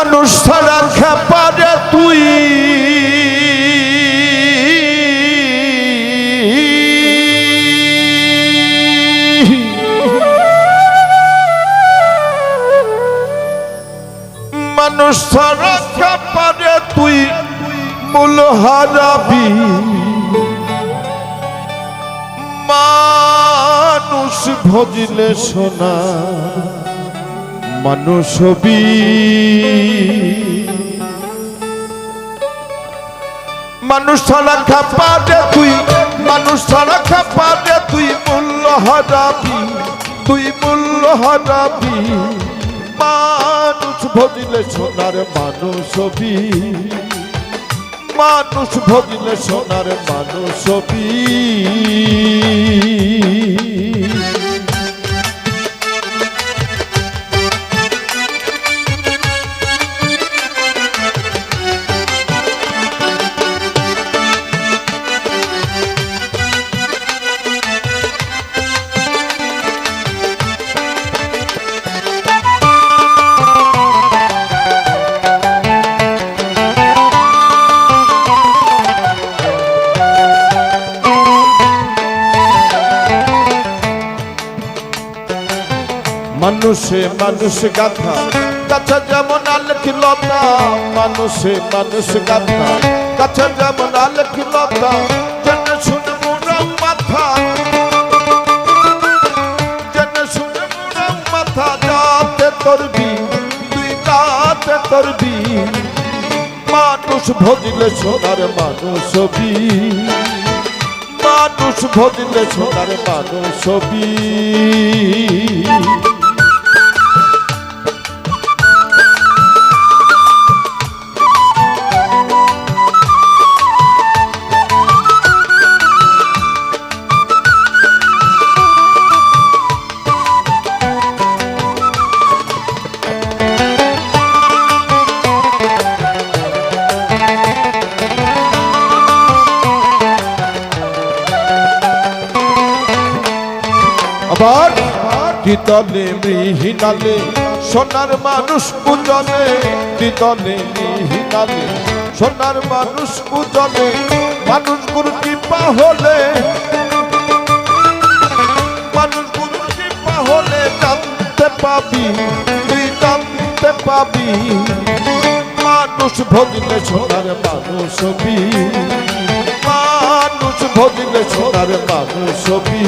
মানুষ ছাড়া খেপারে তুই। মানুষ ছাড়া খেপারে তুই মূল হারাবি। মানুষ ভজিলে সোনা। মানুষ হবি। মানুষ ছাড়া খাপা দে তুই, মানুষ ছাড়া খাপা দে তুই, মূল্য হারাবি, তুই মূল্য হারাবি। মানুষ ভজিলে সোনার মানুষ হবি। মানুষ ভজিলে সোনার মানুষ হবি। মানুষে মানুষ গাথা কাছা যেমন আলেখ লতা, মানুষে মানুষ গাথা কাছা যেমন আলেখ লতা যেন মানুষ ভজিলে সোনার মানুষ মানুষ ভজিলে সোনার মানুষ আবার দ্বিতলে মিহিনালে সোনার মানুষ পূজনে দ্বিতলে মিহিনালে সোনার মানুষ পূজনে মানুষ গুরু কৃপা হলে মানুষ গুরু কৃপা হলে জানতে পাবি, তুই জানতে পাবি, মানুষ ভজলে সোনার মানুষ হবি, মানুষ ভজলে সোনার মানুষ হবি।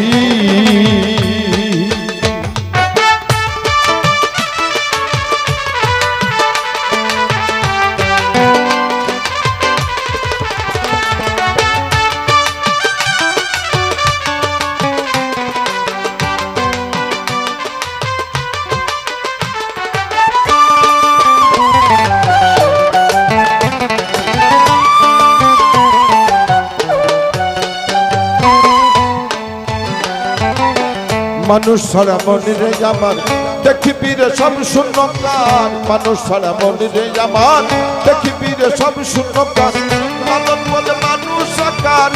মানুষ ছাড়া মনিরে আমার। দেখিবি রে সব শূন্য কান মানুষ ছাড়া মনিরে আমার। দেখিবি রে সব শূন্য কান লালন বলে মানুষ আকার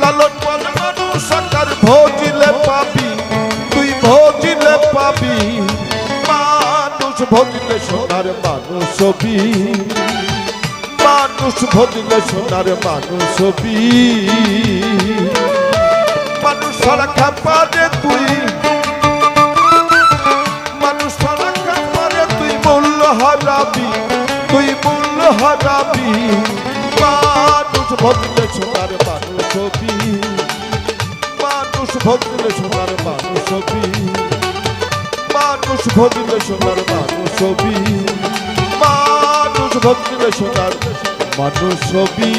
লালন বলে মানুষ আকার ভোজিলে পাবি, তুই ভোজিলে পাবি। মানুষ ভোজিলে সোনার মানুষ হবি। মানুষ ভোজিলে সোনার মানুষ হবি। মানুষ ছাড়া খাপারে তুই। মানুষ ছাড়া খাপারে তুই মূল্য হারাবি, তুই মূল্য হারাবি। মানুষ ভজলে সোনার মানুষ হবি মানুষ ভজলে সোনার মানুষ হবি মানুষ ভজলে সোনার মানুষ হবি মানুষ ভজলে সোনার মানুষ হবি